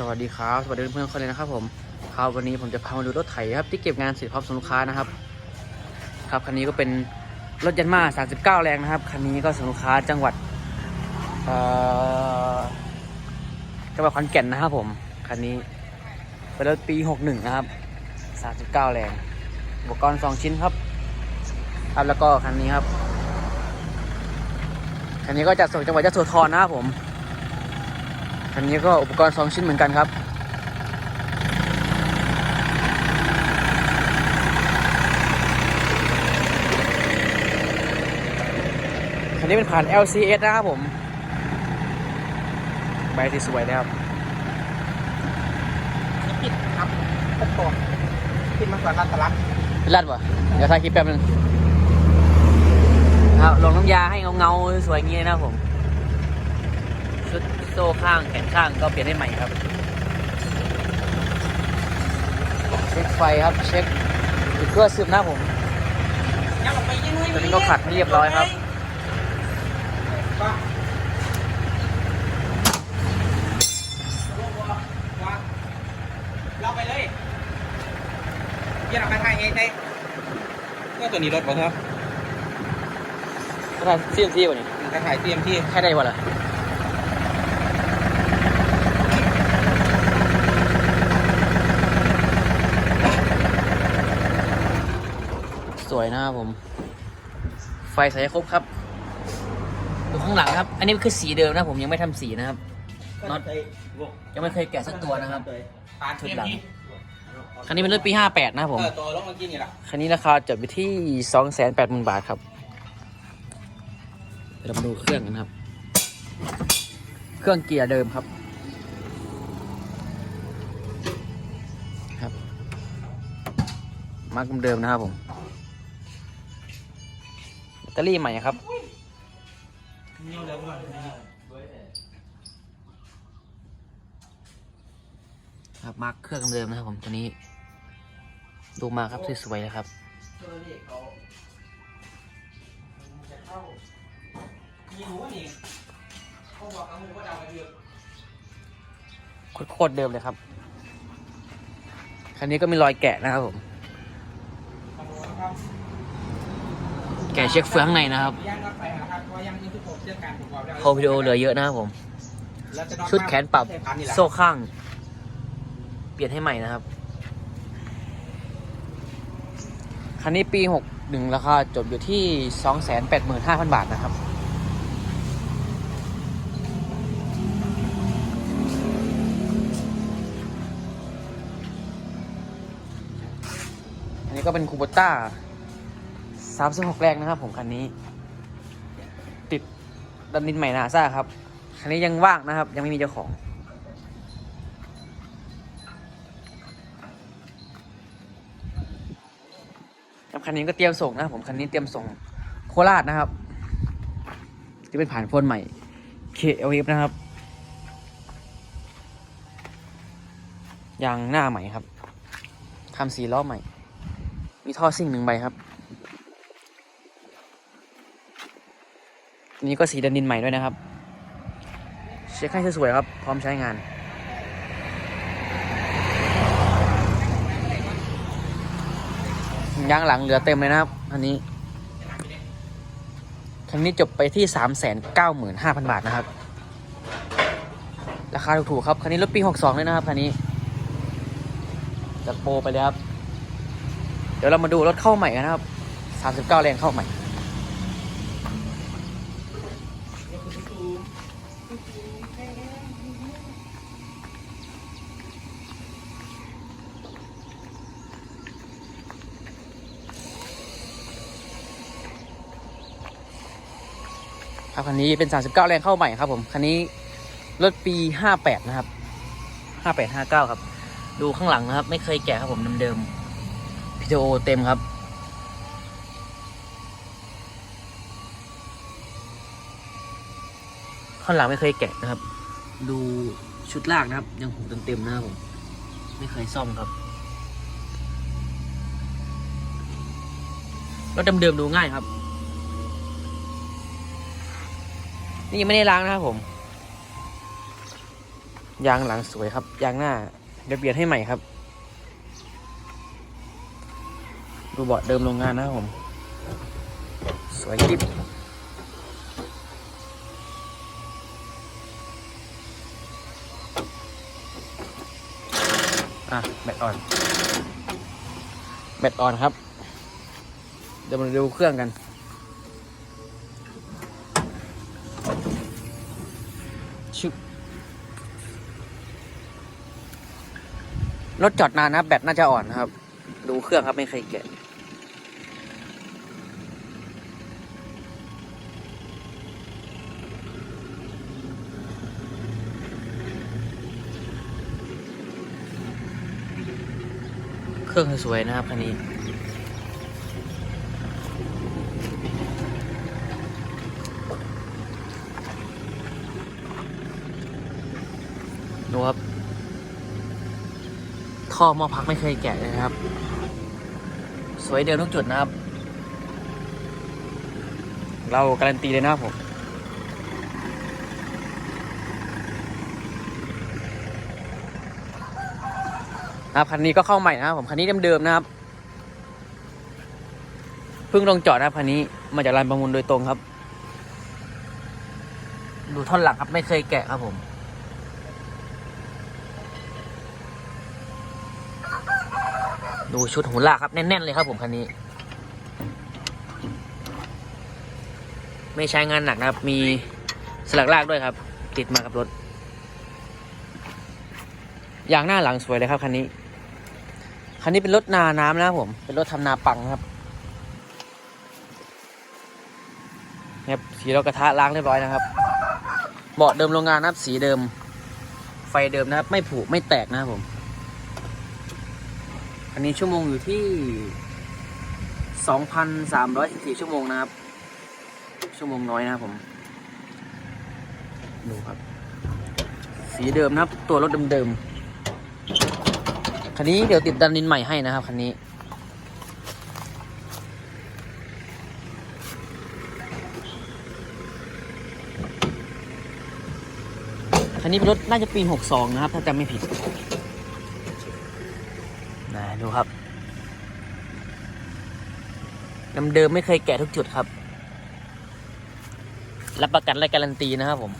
สวัสดีครับ สวัสดีเพื่อนๆคนเลยนะครับผมครับวันนี้ผมจะพามาดูรถไถครับที่เก็บงานเสร็จพร้อมส่งลูกค้านะครับ ครับคันนี้ก็เป็นรถยันมา 39 แรงนะครับคันนี้ก็ส่งลูกค้าจังหวัดจังหวัดขอนแก่นนะครับผมคันนี้เป็นรถปี 61 นะครับ 39 แรงอุปกรณ์2ชิ้นครับครับแล้วก็คันนี้ครับคันนี้ก็จะส่งจังหวัดยโสธรนะครับผม คันนี้ก็อุปกรณ์ 2 ชิ้นเหมือนกันครับคันนี้เป็นผ่าน LCS นะครับผม ใบที่สวยนะครับนี่ปิดครับพบตัวปิดมาก่อนรันตลักเป็นรัดวะเดี๋ยวถ่ายคลิปแป๊บนึงครับลงน้ำยาให้เงาเงาๆสวยๆอย่างนี้นะครับผมชุด โซ่ข้างแขนข้างก็เปลี่ยนให้ใหม่ครับ เช็คไฟครับเช็คติดเครื่องซึมนะครับผมยังออกไปยังไงตอนนี้ก็ขัดให้เรียบร้อยครับก็เราไปเลยเยี่ยมกันไทยเองได้ก็ตัวนี้รถบ่ครับก็ถ่ายซีมซีวะนี่กันถ่ายเตรียมที่แค่ได้วะล่ะ วยนะครับผม ไฟใส่ให้ครบครับ ดูข้างหลังครับ อันนี้คือสีเดิมนะผมยังไม่ทำสีนะครับ น็อตยังไม่เคยแกะสักตัวนะครับ ปานเตรียมที่คันนี้เป็นรถปี 58 นะครับผม เออตัวลงเมื่อกี้นี่แหละคันนี้ราคาจบไปที่ 280,000 บาทครับเดี๋ยวเรามาดูเครื่องกันครับ เครื่องเกียร์เดิมครับ ครับ มาร์กเดิมๆนะครับผมแบ ตอรี่ใหม่ครับนิ้วแล้วก่อนครับมาร์กเครื่องเดิมนะครับผมตัวนี้ ดูมาครับสวยๆเลยครับโคตรเดิมเลยครับ คันนี้ก็มีรอยแกะนะครับผม เอาหมูนะครับ แกะเช็คเฟืองในนะครับย่างรถไฟนะครับเพราะย่างนี่ทุกคนเรื่องการประกอบแล้วโควิดีโอเหลือเยอะนะครับผม ชุดแขนปรับโซ่ข้าง เปลี่ยนให้ใหม่นะครับ คันนี้ปี 61 ราคาจบอยู่ที่ 285,000 บาทนะครับอันนี้ก็เป็นคูโบต้า 36แรงนะครับผมคันนี้ ติดดันดินใหม่นาซ่าครับ คันนี้ยังว่างนะครับ ยังไม่มีเจ้าของครับคันนี้ก็เตรียมส่งนะครับผมคันนี้เตรียมส่งโคราชนะครับจะเป็นผ่านโฟนใหม่ KLF นะครับยางหน้าใหม่ครับทำสีล้อใหม่ มีท่อซิ่งหนึ่งใบครับ นี้ก็สีดันดินใหม่ด้วยนะครับ เช็คให้สวยๆครับ พร้อมใช้งาน ยางหลังเหลือเต็มเลยนะครับ อันนี้คันนี้จบไปที่สามแสนเก้าหมื่นห้าพันบาทนะครับ ราคาถูกๆครับ คันนี้รถปีหกสองเลยนะครับ คันนี้จัดโปรไปเลยครับ เดี๋ยวเรามาดูรถเข้าใหม่กันนะครับสามสิบเก้าแรงเข้าใหม่ ครับคันนี้เป็น 39 แรงเข้าใหม่ครับผมคันนี้รถปี 58 นะครับ 58 59 ครับ ดูข้างหลังนะครับ ไม่เคยแกะครับผมเดิมๆพีโอเต็มครับข้างหลังไม่เคยแกะนะครับ ดูชุดลากนะครับ ยังหูเต็มๆนะครับผม ไม่เคยซ่อมครับรถเดิมๆดูง่ายครับ นี่ยังไม่ได้ล้างนะครับผม ยางหลังสวยครับ ยางหน้าเดี๋ยวเบียดให้ใหม่ครับ ดูเบาะเดิมโรงงานนะครับผม สวยกิ๊บอะแบตออนแบตออนครับ เดี๋ยวมาดูเครื่องกัน ชุบ รถจอดนานนะแบตน่าจะอ่อนนะครับ ดูเครื่องครับไม่เคยแกะเครื่องสวยนะครับคันนี้ดูครับ ท่อหม้อพักไม่เคยแกะเลยนะครับ สวยเดิมทุกจุดนะครับ เราการันตีเลยนะครับผมนะครับคันนี้ก็เข้าใหม่นะครับผมคันนี้เดิมๆนะครับเพิ่งลงจอดนะครับคันนี้มาจากร้านประมูลโดยตรงครับ ดูท่อนหลังครับไม่เคยแกะครับผม ดูชุดหูลากครับ แน่น ๆ เลยครับผมคันนี้ ไม่ใช้งานหนักนะครับ มีสลักลากด้วยครับ ติดมากับรถยางหน้าหลังสวยเลยครับคันนี้ คันนี้เป็นรถนาน้ำนะผม เป็นรถทำนาปังนะครับครับสีเรากระทะล้างเรียบร้อยนะครับ เบาะเดิมโรงงานนะครับสีเดิม ไฟเดิมนะครับ ไม่ผุไม่แตกนะครับผม อันนี้ชั่วโมงอยู่ที่ 2,314 ชั่วโมงนะครับ ชั่วโมงน้อยนะครับผม ดูครับ สีเดิมนะครับ ตัวรถเดิมๆ คันนี้เดี๋ยวติดดันดินใหม่ให้นะครับคันนี้คันนี้เป็นรถน่าจะปี 62 นะครับ ถ้าจำไม่ผิด ดูครับเดิมไม่เคยแกะทุกจุดครับ รับประกันและการันตีนะครับผม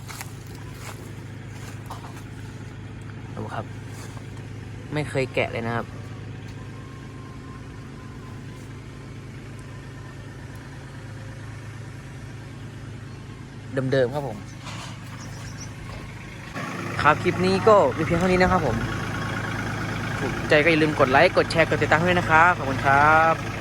ดูครับ ไม่เคยแกะเลยนะครับ เดิมๆครับผม ครับคลิปนี้ก็มีเพียงเท่านี้นะครับผม ถูกใจก็อย่าลืมกดไลค์ กดแชร์ กดติดตามด้วยนะครับ ขอบคุณครับ